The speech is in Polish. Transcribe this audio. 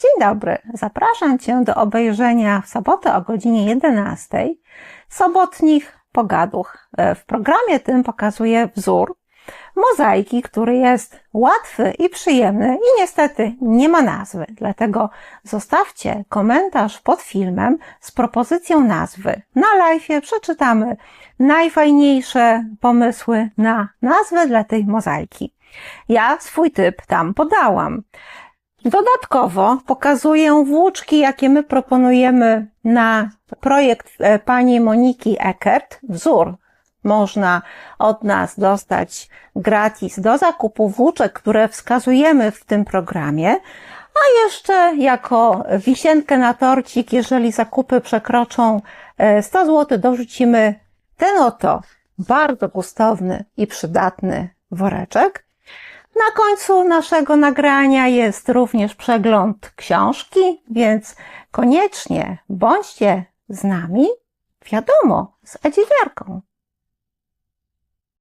Dzień dobry, zapraszam Cię do obejrzenia w sobotę o godzinie 11 sobotnich pogaduch. E, W programie tym pokazuję wzór mozaiki, który jest łatwy i przyjemny i niestety nie ma nazwy. Dlatego zostawcie komentarz pod filmem z propozycją nazwy. Na live przeczytamy najfajniejsze pomysły na nazwę dla tej mozaiki. Ja swój typ tam podałam. Dodatkowo pokazuję włóczki, jakie my proponujemy na projekt e, pani Moniki Eckert. Wzór można od nas dostać gratis do zakupu włóczek, które wskazujemy w tym programie. A jeszcze jako wisienkę na torcik, jeżeli zakupy przekroczą e, 100 zł, dorzucimy ten oto bardzo gustowny i przydatny woreczek. Na końcu naszego nagrania jest również przegląd książki, więc koniecznie bądźcie z nami, wiadomo, z Edziwiarką.